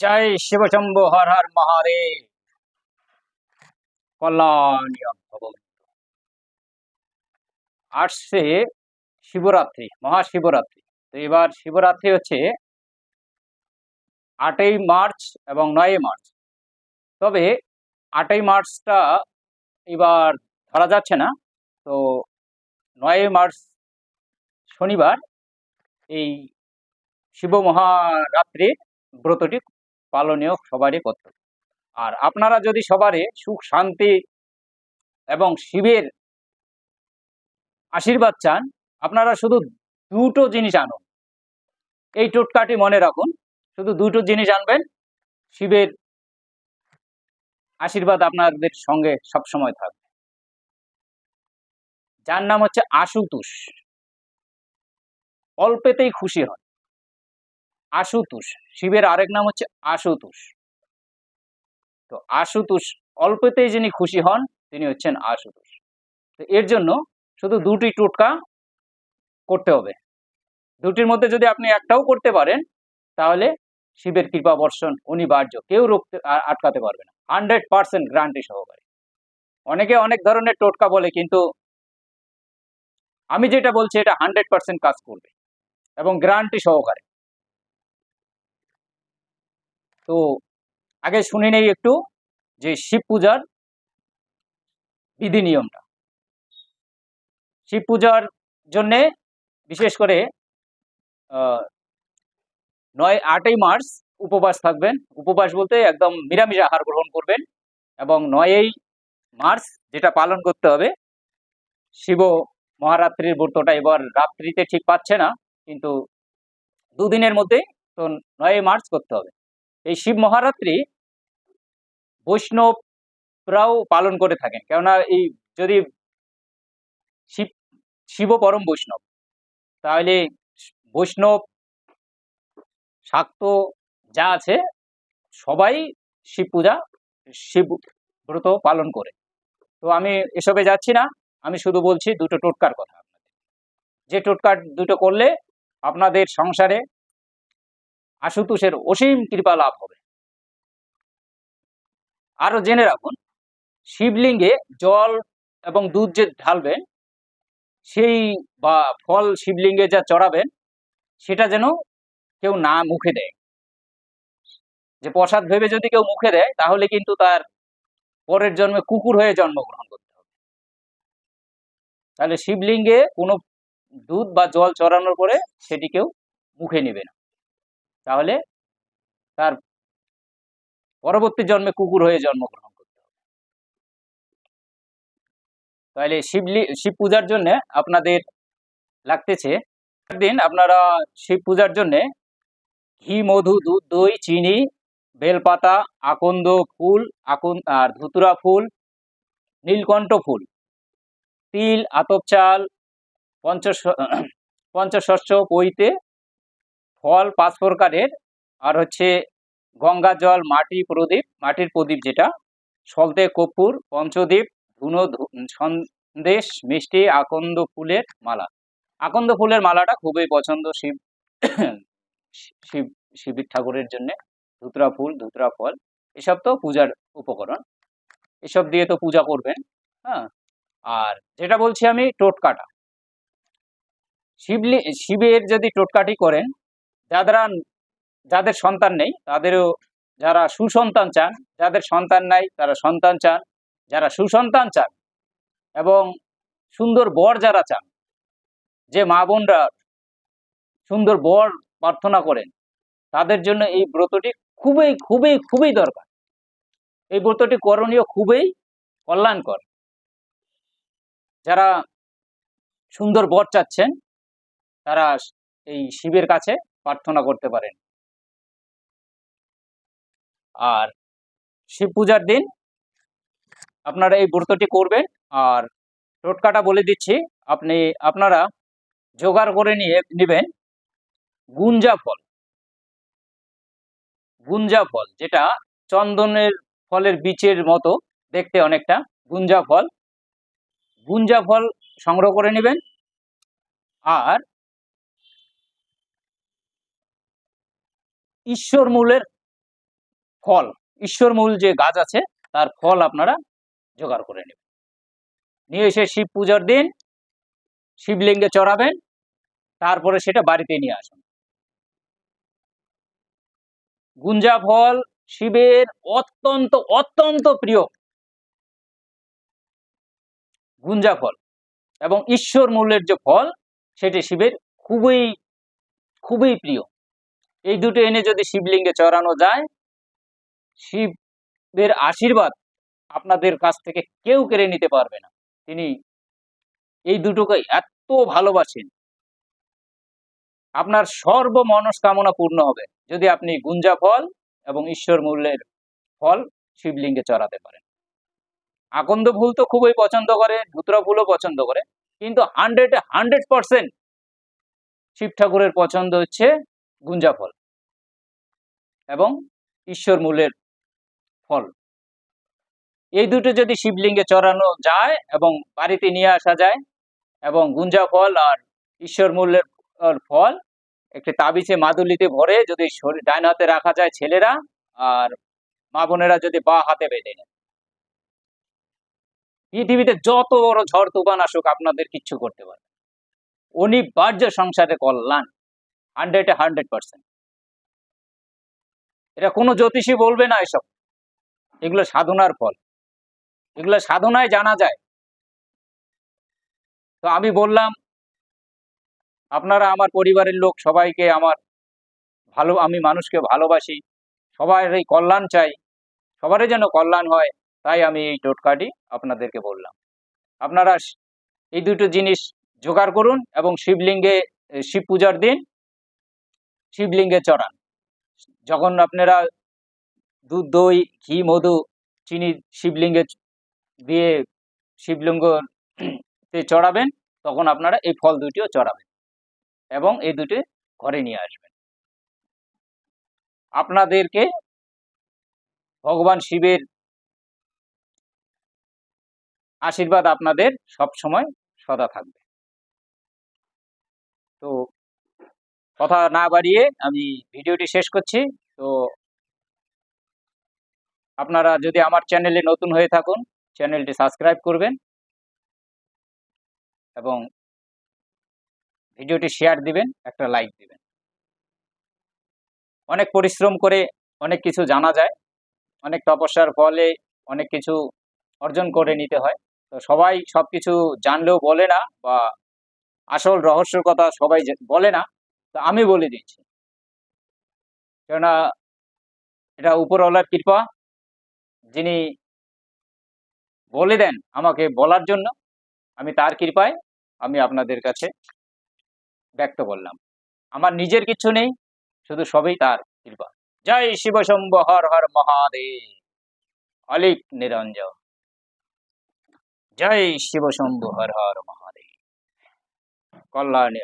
জয় শিবশম্ভু হর হর মহাদেব। আসছে শিবরাত্রি, মহাশিবরাত্রি। তো এবার শিবরাত্রি হচ্ছে আটই মার্চ এবং নয়ই মার্চ। তবে আটই মার্চটা এবার ধরা যাচ্ছে না। তো নয়ই মার্চ শনিবার এই শিব মহারাত্রির ব্রতটি পালনীয় সবারই কর্তব্য আর আপনারা যদি সবারই সুখ, শান্তি এবং শিবের আশীর্বাদ চান, আপনারা শুধু দুটো জিনিস আনুন। এই টোটকাটি মনে রাখুন, শুধু দুটো জিনিস আনবেন, শিবের আশীর্বাদ আপনাদের সঙ্গে সবসময় থাকবে। যার নাম হচ্ছে আশুতোষ। অল্পেতেই খুশি হন। আশুতোষ। শিবের আরেক নাম হচ্ছে আশুতোষ। তো আশুতোষ, অল্পতেই যিনি খুশি হন, তিনি হচ্ছেন আশুতোষ। তো এর জন্য শুধু দুটি টোটকা করতে হবে। দুটির মধ্যে যদি আপনি একটাও করতে পারেন, তাহলে শিবের কৃপা বর্ষণ, অনিবার্য, কেউ রুখতে আটকাতে পারবে না। হান্ড্রেড পার্সেন্ট গ্যারান্টি সহকারে। অনেকে অনেক ধরনের টোটকা বলে, কিন্তু আমি যেটা বলছি, এটা হান্ড্রেড পার্সেন্ট কাজ করবে এবং গ্যারান্টি সহকারে। তো আগে শুনে নেই একটু যে শিব পূজার বিধি নিয়মটা শিব পূজার জন্যে বিশেষ করে নয় আটই মার্চ উপবাস থাকবেন। উপবাস বলতে একদম নিরামিষ আহার গ্রহণ করবেন এবং নয়ই মার্চ যেটা পালন করতে হবে, শিব মহারাত্রির ব্রতটা এবার রাত্রিতে ঠিক পাচ্ছে না, কিন্তু দুদিনের মধ্যেই তো নয়ই মার্চ করতে হবে। এই শিব মহারাত্রি বৈষ্ণবরাও পালন করে থাকেন। কেননা এই যদি শিব শিব পরম বৈষ্ণব, তাহলে বৈষ্ণব শাক্ত যা আছে সবাই শিব পূজা, শিব ব্রত পালন করে। তো আমি এসবে যাচ্ছি না, আমি শুধু বলছি দুটো টোটকার কথা যে টোটকার দুটো করলে আপনাদের সংসারে আশুতোষের অসীম কৃপা লাভ হবে। আরও জেনে রাখুন, শিবলিঙ্গে জল এবং দুধ যে ঢালবেন, সেই বা ফল শিবলিঙ্গে যা চড়াবেন, সেটা যেন কেউ না মুখে দেয়। যে প্রসাদ ভেবে যদি কেউ মুখে দেয়, তাহলে কিন্তু তার পরের জন্মে কুকুর হয়ে জন্মগ্রহণ করতে হবে। তাহলে শিবলিঙ্গে কোনো দুধ বা জল চড়ানোর পরে সেটি কেউ মুখে নেবে না। তাহলে তার পরবর্তী জন্মে কুকুর হয়ে জন্মগ্রহণ করতে হবে। তাহলে শিবলি, শিব পূজার জন্য আপনাদের লাগতেছে দিন আপনারা শিব পূজার জন্যে ঘি, মধু, দুধ, দই, চিনি, বেলপাতা, আকন্দ ফুল, আকন, আর ধুতুরা ফুল, নীলকণ্ঠ ফুল, তিল, আতপ চাল পঞ্চ পঞ্চশস্য পইতে ফল পাঁচ প্রকারের আর হচ্ছে গঙ্গা জল, মাটি প্রদীপ, মাটির প্রদীপ যেটা সলতে কর্পূর পঞ্চদীপ ধুনো সন্দেশ, মিষ্টি, আকন্দ ফুলের মালা। আকন্দ ফুলের মালাটা খুবই পছন্দ শিব শিব শিব ঠাকুরের জন্য। ধুতরা ফুল, ধুতরা ফল, এসব তো পূজার উপকরণ। এসব দিয়ে তো পূজা করবেন হ্যাঁ? আর যেটা বলছি আমি টোটকাটা। শিবলি, শিবের যদি টোটকাটি করেন যারা যাদের সন্তান নেই, তাদেরও যারা সুসন্তান চান, যাদের সন্তান নাই, তারা সন্তান চান, যারা সুসন্তান চান এবং সুন্দর বর যারা চান, যে মা বোনরা সুন্দর বর প্রার্থনা করেন, তাদের জন্য এই ব্রতটি খুবই খুবই খুবই দরকার। এই ব্রতটি করণীয় খুবই কল্যাণকর। যারা সুন্দর বর চাচ্ছেন, তারা এই শিবের কাছে প্রার্থনা করতে পারেন। আর শিব পূজার দিন আপনারা এই ব্রতটি করবেন। আর টোটকাটা বলে দিচ্ছি, আপনি, আপনারা জোগাড় করে নিয়ে, নেবেন গুঞ্জা ফল। গুঞ্জা ফল, যেটা চন্দনের ফলের বীচের মতো দেখতে অনেকটা, গুঞ্জা ফল। গুঞ্জা ফল সংগ্রহ করে নেবেন। আর ঈশ্বর মূলের ফল। ঈশ্বরমূল যে গাছ আছে, তার ফল আপনারা জোগাড় করে নেবেন। নিয়ে এসে শিব পূজার দিন শিবলিঙ্গে চড়াবেন, তারপরে সেটা বাড়িতে নিয়ে আসুন। গুঞ্জা ফল শিবের অত্যন্ত অত্যন্ত প্রিয় গুঞ্জা ফল এবং ঈশ্বর মূল্যের যে ফল, সেটি শিবের খুবই খুবই প্রিয়। এই দুটো এনে যদি শিবলিঙ্গে চড়ানো যায়, শিবের আশীর্বাদ আপনাদের কাছ থেকে কেউ কেড়ে নিতে পারবে না। তিনি এই দুটোকে এত ভালোবাসেন। আপনার সর্ব মনস্কামনা পূর্ণ হবে যদি আপনি গুঞ্জা ফল এবং ঈশ্বর মূল্যের ফল শিবলিঙ্গে চড়াতে পারেন। আকন্দ ফুল তো খুবই পছন্দ করে, ধুতরা ফুলও পছন্দ করে, কিন্তু হান্ড্রেড হান্ড্রেড পার্সেন্ট শিব ঠাকুরের পছন্দ হচ্ছে গুঞ্জা ফল এবং ঈশ্বর মূলের ফল। এই দুটো যদি শিবলিঙ্গে চড়ানো যায় এবং বাড়িতে নিয়ে আসা যায় এবং গুঞ্জা ফল আর ঈশ্বর মূল্যের আহ, ফল একটি তাবিজে মাদুলিতে ভরে যদি শরীর ডাইন হাতে রাখা যায় ছেলেরা আর মা বোনেরা যদি বা হাতে বেঁধে নেয়। পৃথিবীতে যত বড় ঝড় তুফান আসুক আপনাদের কিচ্ছু করতে পারবে না। অনিবার্য সংসারে কল্যাণ। হান্ড্রেড এ হান্ড্রেড পার্সেন্ট এটা কোনো জ্যোতিষী বলবে না এসব। এগুলো সাধনার ফল। এগুলো সাধনায় জানা যায়। তো আমি বললাম, আপনারা আমার পরিবারের লোক, সবাইকে আমার ভালো, আমি মানুষকে ভালোবাসি। সবার এই কল্যাণ চাই। সবারই যেন কল্যাণ হয়, তাই আমি এই টোটকাটি আপনাদেরকে বললাম। আপনারা এই দুটো জিনিস জোগাড় করুন এবং শিবলিঙ্গে শিব পূজার দিন শিবলিঙ্গে চড়ান। যখন আপনারা দুধ, দই, ঘি, মধু, চিনি শিবলিঙ্গে দিয়ে শিবলিঙ্গ তে চড়াবেন, তখন আপনারা এই ফল দুটিও চড়াবেন এবং এই দুটি ঘরে নিয়ে আসবেন। আপনাদেরকে ভগবান শিবের আশীর্বাদ আপনাদের সব সময় সদা থাকবে। তো কথা না বাড়িয়ে আমি ভিডিওটি শেষ করছি। তো আপনারা যদি আমার চ্যানেলে নতুন হয়ে থাকুন, চ্যানেলটি সাবস্ক্রাইব করবেন এবং ভিডিওটি শেয়ার দিবেন, একটা লাইক দিবেন। অনেক পরিশ্রম করে অনেক কিছু জানা যায়। অনেক তপস্যার ফলে অনেক কিছু অর্জন করে নিতে হয়। তো সবাই সব কিছু জানলেও বলে না বা আসল রহস্যের কথা সবাই বলে না। তো আমি বলে দিচ্ছি। কেননা এটা উপরওয়ালার কৃপা, যিনি বলে দেন আমাকে বলার জন্য, আমি তার কৃপায় আমি আপনাদের কাছে ব্যক্ত করলাম আমার নিজের কিছু নেই, শুধু সবই তার কৃপা। জয় শিব শম্ভ, হর হর মহাদেব। অলিক নিরঞ্জন। জয় শিব শম্ভু, হর হর মহাদেব। কল্যাণে